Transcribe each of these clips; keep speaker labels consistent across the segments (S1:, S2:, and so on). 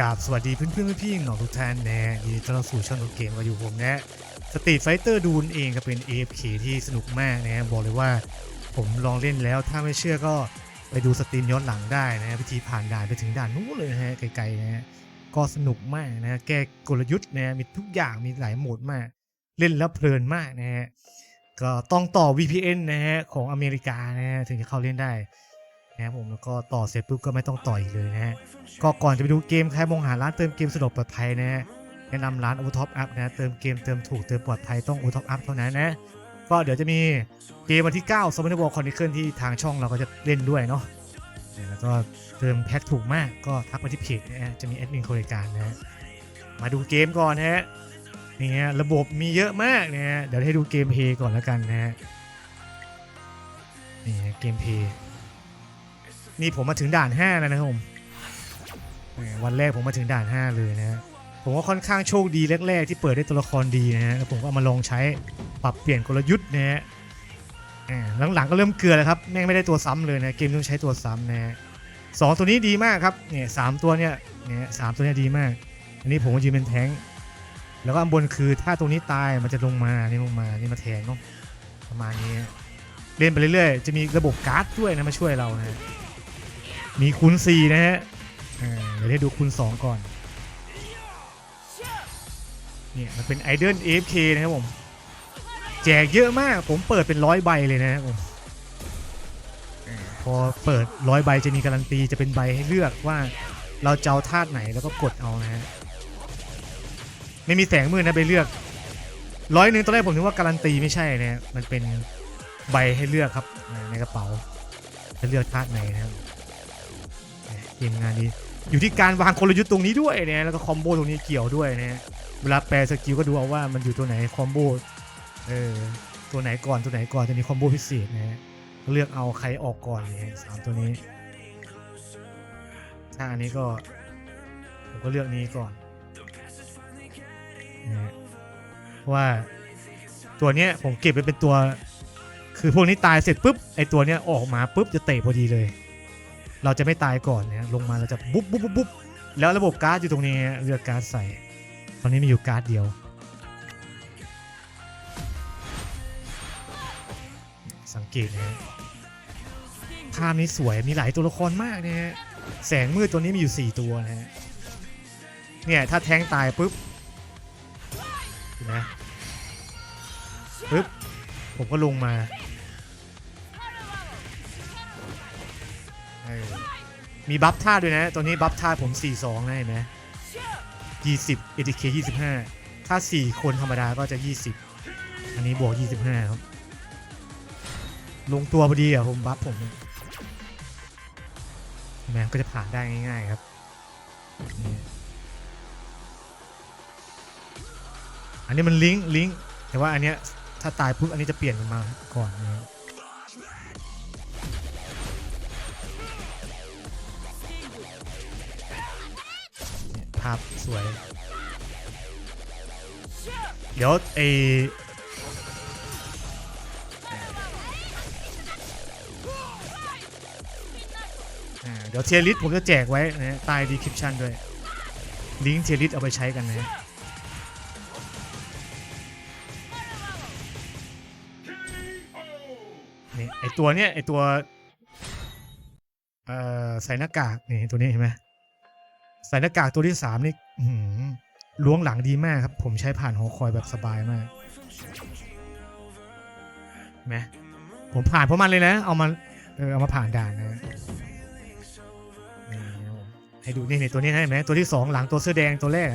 S1: กราบสวัสดีเพื่อนเพื่อนๆพี่ๆน้องทุกท่านนะยินดีต้อนรับสู่ช่องเกมมาอยู่ผมนะสตรีทไฟเตอร์ดูนเองก็เป็น AFK ที่สนุกมากนะบอกเลยว่าผมลองเล่นแล้วถ้าไม่เชื่อก็ไปดูสตรีมย้อนหลังได้นะวิธีผ่านด่านไปถึงด่านนู้นเลยนะฮะไกลๆนะฮะก็สนุกมากนะแก้กลยุทธ์นะมีทุกอย่างมีหลายโหมดมาก เล่นแล้วเพลินมากนะฮะก็ต้องต่อ VPN นะฮะของอเมริกานะฮะถึงจะเข้าเล่นได้ นะครับผมแล้วก็ต่อเสร็จปุ๊บก็ไม่ต้องต่ออีกเลยนะฮะก็ก่อนจะไปดูเกมใครมองหาร้านเติมเกมสะดวกปลอดภัยนะฮะแนะนำร้าน o t o p Up นะเติมเกมเติมถูกเติมปลอดภัยต้อง o t o p Up เท่านั้นนะก็เดี๋ยวจะมีเกมวันที่9 s u m m o n War Chronicle ที่ทางช่องเราก็จะเล่นด้วยเนาะแล้วก็เติมแพ็คถูกมากก็ทักมาที่เพจนะฮะจะมีแอดมินบริการนะฮะมาดูเกมก่อนนะฮะนี่ฮะระบบมีเยอะมากนะฮะเดี๋ยวให้ดูเกมเพย์ก่อนแล้วกันนะฮะนี่ฮะเกมเพย์ นี่ผมมาถึงด่าน 5 แล้วนะครับผมวันแรกผมมาถึงด่าน 5 เลยนะผมว่าค่อนข้างโชคดีแรกๆที่เปิดได้ตัวละครดีนะฮะแล้วผมก็เอามาลองใช้ปรับเปลี่ยนกลยุทธ์นะฮะหลังๆก็เริ่มเกลือแล้วครับแม่งไม่ได้ตัวซ้ำเลยนะเกมต้องใช้ตัวซ้ำนะฮะสองตัวนี้ดีมากครับเนี่ยสามตัวเนี่ยเนี่ยสามตัวเนี้ดีมาก อันนี้ผมก็ยืนเป็นแท้งแล้วก็อันบนคือถ้าตัวนี้ตายมันจะลงมานี่ลงมานี่มาแทนเนาะประมาณนี้ เล่นไปเรื่อยๆ จะมีระบบการ์ดด้วยนะมาช่วยเรานะฮะ มีคูณ4นะฮะเดี๋ยวให้ดูคูณ2 ก่อน เนี่ย มันเป็นไอเดน AFK นะครับผม แจกเยอะมาก ผมเปิดเป็นร้อยใบเลยนะครับผมพอเปิดร้อยใบจะมีการันตีจะเป็นใบให้เลือกว่าเราจะเอาธาตุไหนแล้วก็กดเอานะฮะ ไม่มีแสงมืดนะไปเลือกร้อยหนึ่งตอนแรกผมนึกว่าการันตีไม่ใช่นะฮะมันเป็นใบให้เลือกครับในกระเป๋าจะเลือกธาตุไหนนะครับ ทีมงานนี้ อยู่ที่การวางกลยุทธ์ตรงนี้ด้วยนะแล้วก็คอมโบตรงนี้เกี่ยวด้วยนะเวลาแปลสกิลก็ดูเอาว่ามันอยู่ตัวไหนคอมโบเออตัวไหนก่อนตัวไหนก่อนจะมีคอมโบพิเศษนะฮะเลือกเอาใครออกก่อนเลยสามตัวนี้ถ้าอันนี้ก็ผมก็เลือกนี้ก่อนนะฮะเพราะว่าตัวเนี้ยผมเก็บไปเป็นตัว คือพวกนี้ตายเสร็จปุ๊บไอตัวเนี้ยออกมาปุ๊บจะเตะพอดีเลย เราจะไม่ตายก่อนเนะลงมาเราจะบุ๊บบุ๊บบุ๊บบุ๊บแล้วระบบการ์ดอยู่ตรงนี้เลือกการ์ดใส่ ตอนนี้มีอยู่การ์ดเดียว สังเกตนะฮะภาพนี้สวยมีหลายตัวละครมากนะฮะแสงมืดตัวนี้มีอยู่ 4 ตัวนะฮะเนี่ยถ้าแทงตายปุ๊บเห็นไหมปุ๊บผมก็ลงมา มีบัฟท่าด้วยนะตัวนี้บัฟท่าผม 42นะเห็นไหม20 ATK 25 ถ้า 4 คนธรรมดาก็จะ 20 อันนี้บวก 25 ครับ ลงตัวพอดีอะผมบัฟผมเนี่ยเห็นไหมก็จะผ่านได้ง่ายๆครับอันนี้มันลิงก์ลิงก์แต่ว่าอันเนี้ยถ้าตายปุ๊บอันนี้จะเปลี่ยนมันมาก่อนนะครับ ภาพสวย เดี๋ยวไออ่าเดี๋ยวเทียริสผมจะแจกไว้นะใต้ดีคริปชันด้วย ลิงก์เทียริสเอาไปใช้กันนะนี่ไอตัวเนี้ยไอตัว เอ่อ ใส่หน้ากาก นี่ตัวนี้เห็นไหม ใส่หน้ากากตัวที่สามนี่หือล้วงหลังดีมากครับ ผมใช้ผ่านหอคอยแบบสบายมากเห็นไหมผมผ่านเพราะมันเลยนะ เอามาเออเอามาผ่านด่านนะให้ดูนี่นี่ตัวนี้นะเห็นไหมตัวที่สองหลังตัวเสื้อแดงตัวแรก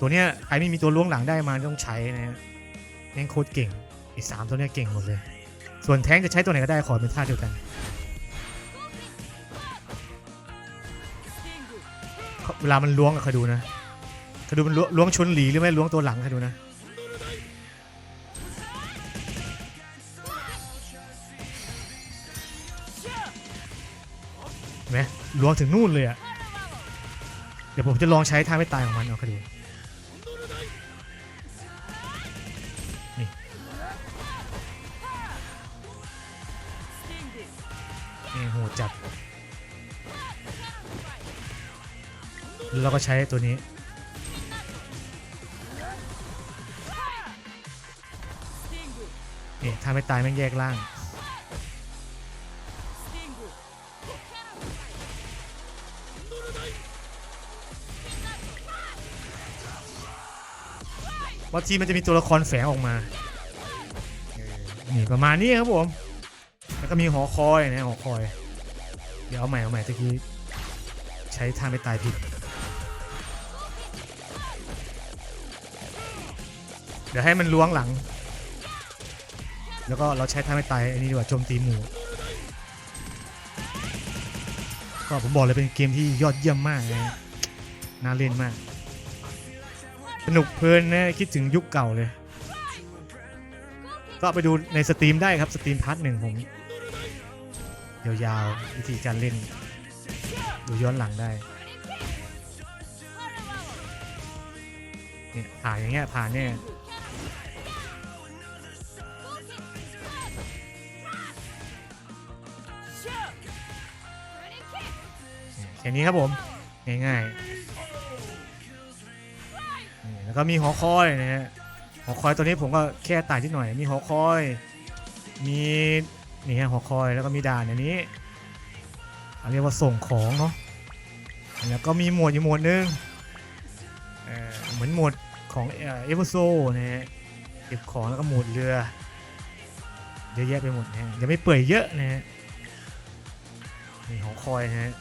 S1: ตัวเนี้ยใครไม่มีตัวล้วงหลังได้มาต้องใช้นะแม่งโคตรเก่งอีกสามตัวเนี้ยเก่งหมดเลย ส่วนแท้งจะใช้ตัวไหนก็ได้ขอเป็นท่าเดียวกัน เวลามันล้วงอะคอยดูนะคอยดูมันล้วงล้วงชนหลีหรือไม่ล้วงตัวหลังคอยดูนะเห็นไหมล้วงถึงนู่นเลยอะเดี๋ยวผมจะลองใช้ท่าไม่ตายของมันเอาคดูนี่นี่โหจัด แล้วเราก็ใช้ตัวนี้ นี่ถ้าไม่ตายแม่งแยกล่างบางทีมันจะมีตัวละครแฝงออกมาเนี่ประมาณนี้ครับผม แล้วก็มีหอคอยนะหอคอย เดี๋ยวเอาใหม่เอาใหม่ตะกี้ใช้ท่าไม่ตายผิด เดี๋ยวให้มันล้วงหลัง แล้วก็เราใช้ท่าไม่ตายอันนี้ดีกว่าโจมตีหมูก็ผมบอกเลยเป็นเกมที่ยอดเยี่ยมมากนะน่าเล่นมาก สนุกเพลินนะคิดถึงยุคเก่าเลย ก็ไปดูในสตรีมได้ครับสตรีมพาร์ทหนึ่งผมยาวๆวิธีการเล่น ดูย้อนหลังได้เนี่ยผ่านอย่างเงี้ยผ่านเนี่ย แค่นี้ครับผม ง่ายๆแล้วก็มีหอคอยนะฮะหอคอยตัวนี้ผมก็แค่ต่างที่หน่อย มีหอคอย มีนี่ฮะหอคอยแล้วก็มีด่านอันนี้อันเรียกว่าส่งของเนาะแล้วก็มีหมวดอยู่หมวดหนึงเอ่อเหมือนหมวดของเอเวอร์โซนะฮะเก็บของแล้วก็หมวดเรือเยอะแยะไปหมดนะฮะยังไม่เปื่อยเยอะนะฮะ นี่หอคอยฮะ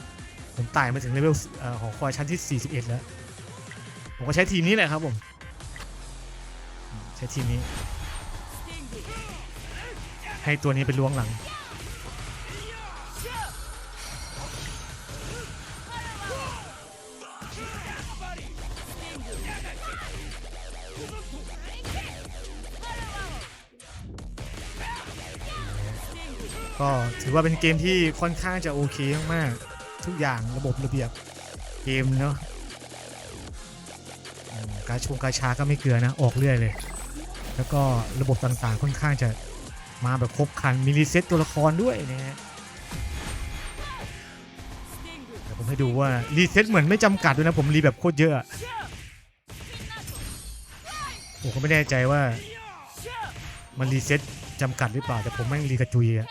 S1: ผมไต่มาถึงเลเวลหอคอยชั้นที่ 41 แล้ว ผมก็ใช้ทีมนี้แหละครับผม ใช้ทีมนี้ ให้ตัวนี้ไปล้วงหลัง ก็ถือว่าเป็นเกมที่ค่อนข้างจะโอเคมากๆทุกอย่างระบบระเบียบเกมเนาะการชงการชาก็ไม่เกลือนะ ออกเรื่อยเลย แล้วก็ระบบต่างๆค่อนข้างจะมาแบบครบครันมีรีเซ็ตตัวละครด้วยนะฮะเดี๋ยวผมให้ดูว่ารีเซ็ตเหมือนไม่จำกัดด้วยนะผมรีแบบโคตรเยอะอะผมก็ไม่แน่ใจว่ามันรีเซ็ตจำกัดหรือเปล่า แต่ผมแม่งรีกระจุยอะ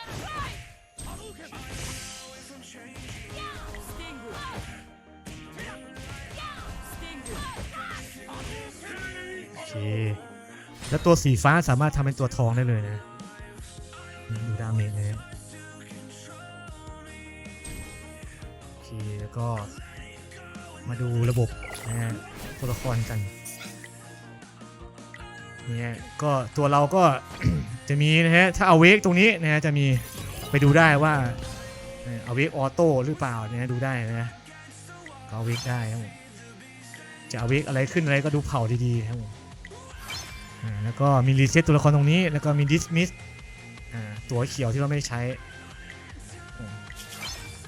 S1: เค แล้วตัวสีฟ้าสามารถทำเป็นตัวทองได้เลยนะ ดูดาเมจเลยนะโอเค แล้วก็มาดูระบบนะฮะตัวละครกันเนี่ยก็ตัวเราก็ จะมีนะฮะ ถ้าเอาเวกตรงนี้นะฮะจะมีไปดูได้ว่าเอาเวกออโต้หรือเปล่าเนี่ยดูได้นะก็เอาเวกได้ครับจะเอาเวกอะไรขึ้นอะไรก็ดูเผาดีๆครับผม แล้วก็มีรีเซ็ตตัวละครตรงนี้ แล้วก็มีดิสมิสตัวเขียวที่เราไม่ใช้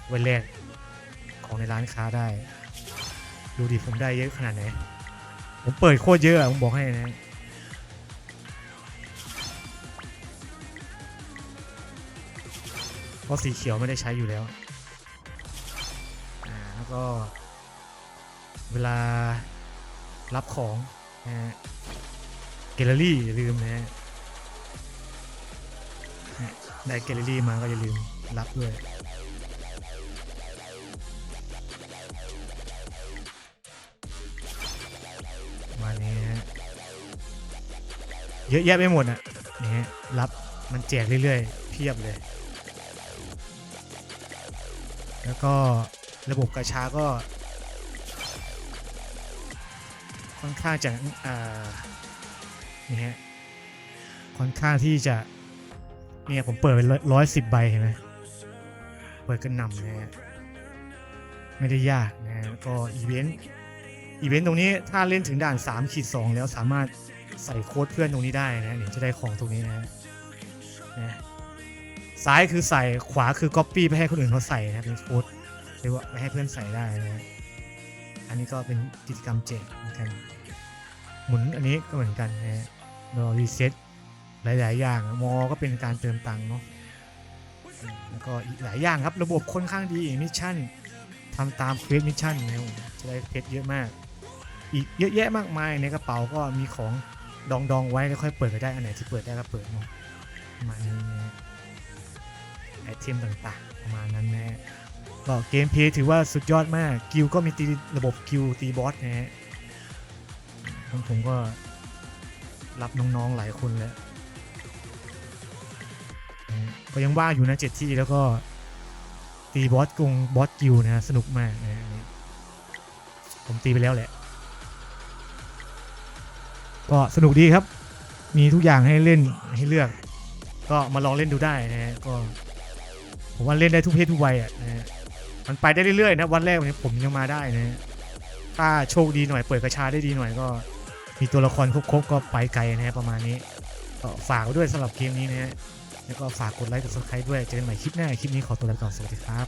S1: ไว้แลกของในร้านค้าได้ ดูดิผมได้เยอะขนาดไหน ผมเปิดโคตรเยอะผมบอกให้นะเพราะสีเขียวไม่ได้ใช้อยู่แล้วแล้วก็เวลารับของนะ แกลเลอรี่อย่าลืมนะฮะได้แกลเลอรี่มาก็อย่าลืมรับด้วยมานี้ฮะเยอะแยะไปหมดอะนี่ฮะรับมันแจกเรื่อยๆเพียบเลย แล้วก็ระบบกระชาก็ ค่อนข้างจะอ่า นี่ฮะค่อนข้างที่จะเนี่ยผมเปิดไปร้อยสิบใบเห็นไหมเปิดกันนำนะฮะไม่ได้ยากนะฮะก็อีเวนต์อีเวนต์ตรงนี้ถ้าเล่นถึงด่าน3ขีด2แล้วสามารถใส่โค้ดเพื่อนตรงนี้ได้นะเดี๋ยวจะได้ของตรงนี้นะฮะนะซ้ายคือใส่ขวาคือ Copy ไปให้คนอื่นเขาใส่นะเป็นโค้ดหรือว่าไปให้เพื่อนใส่ได้นะฮะอันนี้ก็เป็นกิจกรรมแจกเหมือนกันหมุนอันนี้ก็เหมือนกันนะ รอรีเซ็ตหลาย ๆ อย่างมอก็เป็นการเติมตังค์เนาะแล้วก็อีกหลายอย่างครับระบบค่อนข้างดีมิชชั่นทำตามเควสมิชชั่นนะจะได้เพชรเยอะมาก อีกเยอะแยะมากมายในกระเป๋าก็มีของดองดองๆไว้แล้วค่อยเปิดก็ได้อันไหนที่เปิดได้ก็เปิดเนาะประมาณนี้นะไอเทมต่างๆประมาณนั้นนะฮะก็เกมเพลย์ถือว่าสุดยอดมากกิลก็มีตีระบบกิลตีบอสนะฮะผมผมก็ รับน้องๆหลายคนแล้วนะฮะก็ยังว่างอยู่นะเจ็ดที่แล้วก็ตีบอสกงบอสกิลนะฮะสนุกมากนะผมตีไปแล้วแหละ ก็สนุกดีครับ มีทุกอย่างให้เล่นให้เลือก ก็มาลองเล่นดูได้นะฮะก็ ผมว่าเล่นได้ทุกเพศทุกวัยอะนะฮะมันไปได้เรื่อยๆนะวันแรกวันนี้ผมยังมาได้นะฮะถ้าโชคดีหน่อยเปิดกระชาได้ดีหน่อยก็ มีตัวละครครบๆก็ไปไกลนะฮะประมาณนี้ก็ฝากไว้ด้วยสำหรับเกมนี้นะฮะแล้วก็ฝากกดไลค์กดซับสไครต์ด้วยเจอกันใหม่คลิปหน้าคลิปนี้ขอตัวลาไปก่อนสวัสดีครับ